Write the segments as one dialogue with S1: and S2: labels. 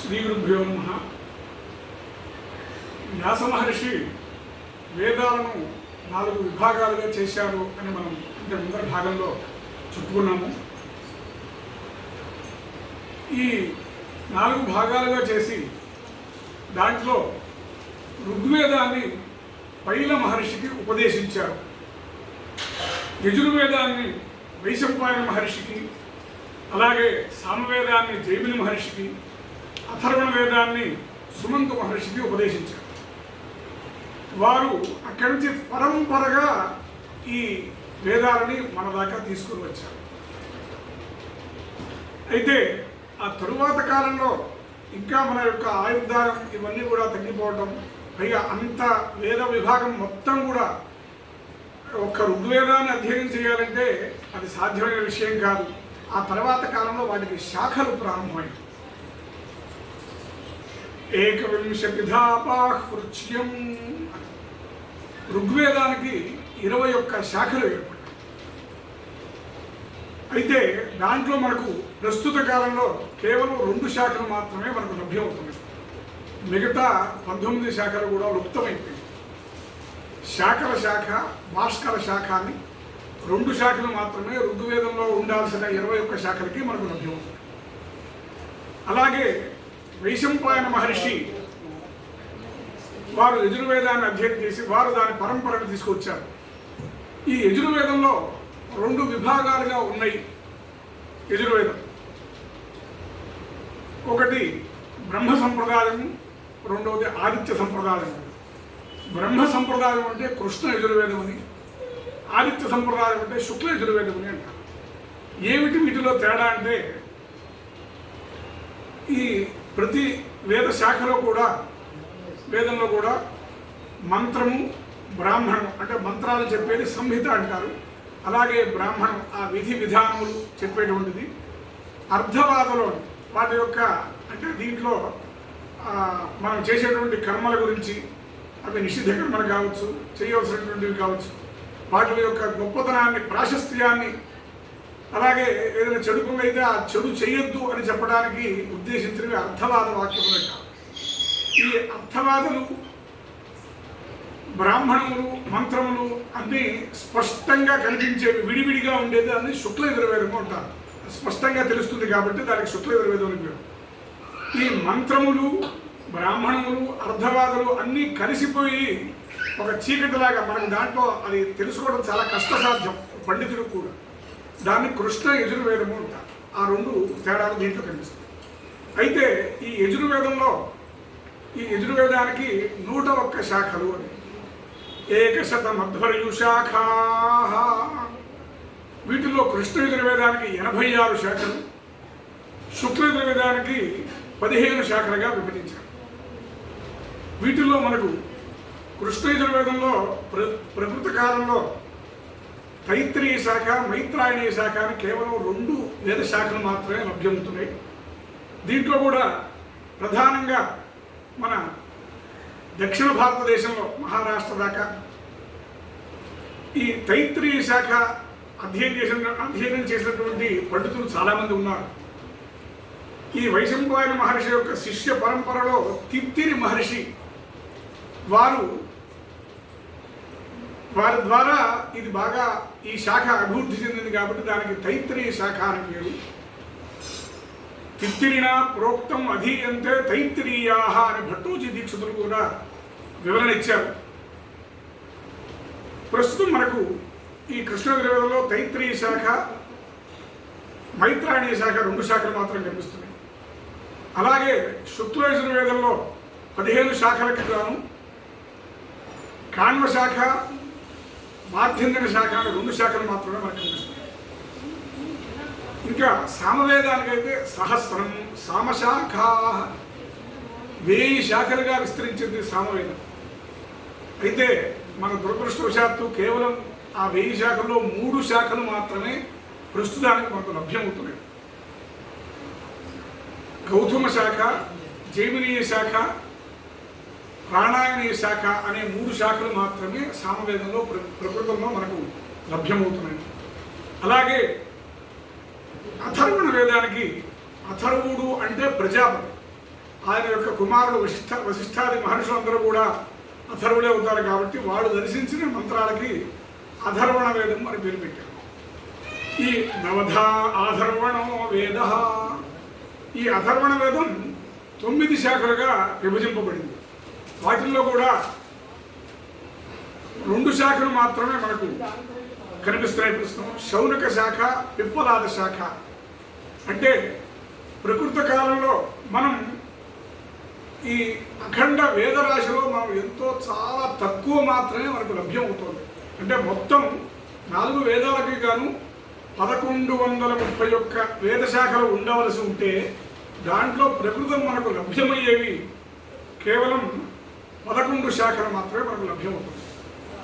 S1: శ్రీ గురుభ్యో నమ. వ్యాస మహర్షి వేదాలను నాలుగు విభాగాలుగా చేశారు అని మనం ఇంత ముందర భాగంలో చెప్పుకున్నాము. ఈ నాలుగు భాగాలుగా చేసి దాంట్లో ఋగ్వేదాన్ని పైల మహర్షికి ఉపదేశించారు. యజుర్వేదాన్ని వైశంపాయన మహర్షికి అలాగే సామవేదాన్ని జైమిని మహర్షికి అథర్వణ వేదాన్ని సుమంత మహర్షికి ఉపదేశించారు. వారు అక్కడి నుంచి పరంపరగా ఈ వేదాలని మన దాకా తీసుకుని వచ్చారు. అయితే ఆ తరువాత కాలంలో ఇంకా మన యొక్క ఆయుర్దానం ఇవన్నీ కూడా తగ్గిపోవటం పైగా అంత వేద విభాగం మొత్తం కూడా ఒక్క ఋగ్వేదాన్ని అధ్యయనం చేయాలంటే అది సాధ్యమైన విషయం కాదు. ఆ తర్వాత కాలంలో వాటికి శాఖలు ప్రారంభమైంది ఏకవింశపిధాపాహృత్యం ఋగ్వేదానికి ఇరవై ఒక్క శాఖలు ఏర్పడ్డాయి. అయితే దాంట్లో మనకు ప్రస్తుత కాలంలో కేవలం రెండు శాఖలు మాత్రమే మనకు లభ్యమవుతున్నాయి. మిగతా పంతొమ్మిది శాఖలు కూడా లుప్తమైపోయాయి. శాఖల శాఖ భాస్కర శాఖ అని రెండు శాఖలు మాత్రమే ఋగ్వేదంలో ఉండాల్సిన ఇరవై ఒక్క శాఖలకి మనకు లభ్యమవుతుంది అలాగే వైశంపాయన మహర్షి వారు యజుర్వేదాన్ని అధ్యయనం చేసి వారు దాని పరంపరను తీసుకొచ్చారు. ఈ యజుర్వేదంలో రెండు విభాగాలుగా ఉన్నాయి యజుర్వేదం. ఒకటి బ్రహ్మ సంప్రదాయం రెండవది ఆదిత్య సంప్రదాయం బ్రహ్మ సంప్రదాయం అంటే కృష్ణ యజుర్వేదం అని ఆదిత్య సంప్రదాయం అంటే శుక్ల యజుర్వేదం అని అంటారు. ఏమిటి వీటిలో తేడా అంటే ఈ ప్రతి వేద శాఖలో కూడా వేదంలో కూడా మంత్రము బ్రాహ్మణం అంటే మంత్రాలు చెప్పేది సంహిత అంటారు. అలాగే బ్రాహ్మణం ఆ విధి విధానములు చెప్పేటువంటిది. అర్ధవాదలో వాటి యొక్క అంటే దీంట్లో మనం చేసేటువంటి కర్మల గురించి అవి నిషిద్ధ కర్మలు కావచ్చు చేయవలసినటువంటివి కావచ్చు. వాటి యొక్క గొప్పతనాన్ని ప్రాశస్త్యాన్ని అలాగే ఏదైనా చెడు పనులు అయితే ఆ చెడు చేయొద్దు అని చెప్పడానికి ఉద్దేశించినవి అర్థవాద వాక్యములు కాదు. ఈ అర్థవాదులు బ్రాహ్మణములు మంత్రములు అన్నీ స్పష్టంగా కనిపించేవి విడివిడిగా ఉండేది అన్ని శుక్ల ఎదురవేదము అంటారు స్పష్టంగా తెలుస్తుంది కాబట్టి దానికి శుక్ల ఎదురవేదం అని ఈ మంత్రములు బ్రాహ్మణములు అర్ధవాదులు అన్నీ కలిసిపోయి ఒక చీకటిలాగా మనకు దాంట్లో అది తెలుసుకోవడం చాలా కష్టసాధ్యం పండితుడు కూడా. దాన్ని కృష్ణ యజుర్వేదము అంటారు ఆ రెండు తేడాలు దీంట్లో కనిపిస్తాయి. అయితే ఈ యజుర్వేదంలో ఈ యజుర్వేదానికి నూట ఒక్క శాఖలు అని. ఏకశతమధ్వర్యు శాఖా వీటిలో కృష్ణ యజుర్వేదానికి ఎనభై ఆరు శాఖలు శుక్ల యజుర్వేదానికి పదిహేను శాఖలుగా విభజించారు. వీటిల్లో మనకు కృష్ణ యజుర్వేదంలో ప్ర ప్రకృత కాలంలో తైత్రీయ శాఖ మైత్రాయణీయ శాఖ అని కేవలం రెండు వేద శాఖలు మాత్రమే లభ్యమవుతున్నాయి. దీంట్లో కూడా ప్రధానంగా మన దక్షిణ భారతదేశంలో మహారాష్ట్ర దాకా ఈ తైత్రీయ శాఖ అధ్యయనం చేసిన అధ్యయనం చేసినటువంటి పండితులు చాలామంది ఉన్నారు. ఈ వైశంపాయన మహర్షి యొక్క శిష్య పరంపరలో తిప్తిరి మహర్షి వారు వారి ద్వారా ఇది బాగా ఈ శాఖ అభివృద్ధి చెందింది కాబట్టి దానికి తైత్రీయ శాఖ అని పేరు. తిత్తిరిన ప్రోక్తం అధీయంతే తైత్తిరీయా అని భట్టూజీ దీక్షితులు కూడా వివరణ ఇచ్చారు. ప్రస్తుతం మనకు ఈ కృష్ణ తైత్రీయ శాఖ మైత్రాయణీయ శాఖ రెండు శాఖలు మాత్రం కనిపిస్తున్నాయి. అలాగే శుక్లయజుర్వేదంలో పదిహేను శాఖలకు గాను కాణ్వ శాఖ మాధ్యందిక శాఖ రెండు శాఖలు మాత్రమే మనకు కనిపిస్తాయి ఇంకా సామవేదానికైతే సహస్రం సామశాఖ. వెయ్యి శాఖలుగా విస్తరించింది సామవేదం. అయితే మన దురదృష్టవశాత్తు కేవలం ఆ వెయ్యి శాఖల్లో మూడు శాఖలు మాత్రమే ప్రస్తుతానికి మనకు లభ్యమవుతున్నాయి. గౌతమ శాఖ జైమినీయ శాఖ ప్రాణాయనీయ శాఖ అనే మూడు శాఖలు మాత్రమే సామవేదంలో ప్ర ప్రకృతంలో మనకు లభ్యమవుతున్నాయి. అలాగే అథర్వణ వేదానికి అథర్వుడు అంటే ప్రజాపతి. ఆయన యొక్క కుమారుడు వశిష్ఠ వశిష్ఠాది మహర్షులందరూ కూడా అథర్వులే అవుతారు కాబట్టి వాళ్ళు దర్శించిన మంత్రాలకి అధర్వణ వేదం అని పేరు పెట్టారు. ఈ నవధా ఆధర్వణో వేద. ఈ అధర్వణ వేదం తొమ్మిది శాఖలుగా విభజింపబడింది. వాటిల్లో కూడా రెండు శాఖలు మాత్రమే మనకు కనిపిస్తున్నాయి ప్రస్తుతం. శౌనక శాఖ పిప్పలాద శాఖ. అంటే ప్రకృత కాలంలో మనం ఈ అఖండ వేదరాశిలో మనం ఎంతో చాలా తక్కువ మాత్రమే మనకు లభ్యం అవుతుంది అంటే మొత్తం నాలుగు వేదాలకి గాను పదకొండు వందల ముప్పై ఒక్క వేద శాఖలు ఉండవలసి ఉంటే దాంట్లో ప్రకృతం మనకు లభ్యమయ్యేవి కేవలం పదకొండు శాఖలు మాత్రమే మనకు లభ్యమవుతుంది.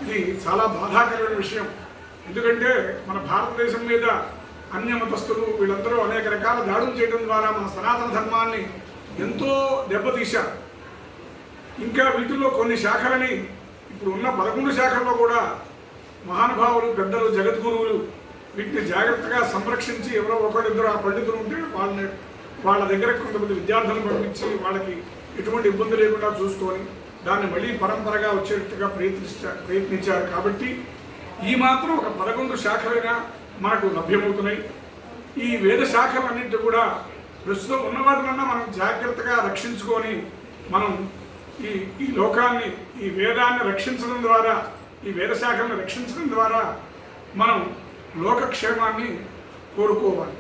S1: ఇది చాలా బాధాకరమైన విషయం. ఎందుకంటే మన భారతదేశం మీద అన్య మతస్థులు వీళ్ళందరూ అనేక రకాల దాడులు చేయడం ద్వారా మన సనాతన ధర్మాన్ని ఎంతో దెబ్బతీశారు. ఇంకా వీటిలో కొన్ని శాఖలని ఇప్పుడు ఉన్న పదకొండు శాఖల్లో కూడా మహానుభావులు పెద్దలు జగద్గురువులు వీటిని జాగ్రత్తగా సంరక్షించి ఎవరో ఒకరిద్దరు ఆ పండితులు ఉంటే వాళ్ళని వాళ్ళ దగ్గర కొంతమంది విద్యార్థులను పంపించి వాళ్ళకి ఎటువంటి ఇబ్బంది లేకుండా చూసుకొని దాన్ని మళ్ళీ పరంపరగా వచ్చేట్టుగా ప్రయత్నించారు ప్రయత్నించారు కాబట్టి ఈ మాత్రం ఒక పదకొండు శాఖలుగా మనకు లభ్యమవుతున్నాయి. ఈ వేద శాఖలన్నింటి కూడా ప్రస్తుతం ఉన్నవాటినన్నా మనం జాగ్రత్తగా రక్షించుకొని మనం ఈ ఈ లోకాన్ని ఈ వేదాన్ని రక్షించడం ద్వారా ఈ వేద శాఖలను రక్షించడం ద్వారా మనం లోకక్షేమాన్ని కోరుకోవాలి.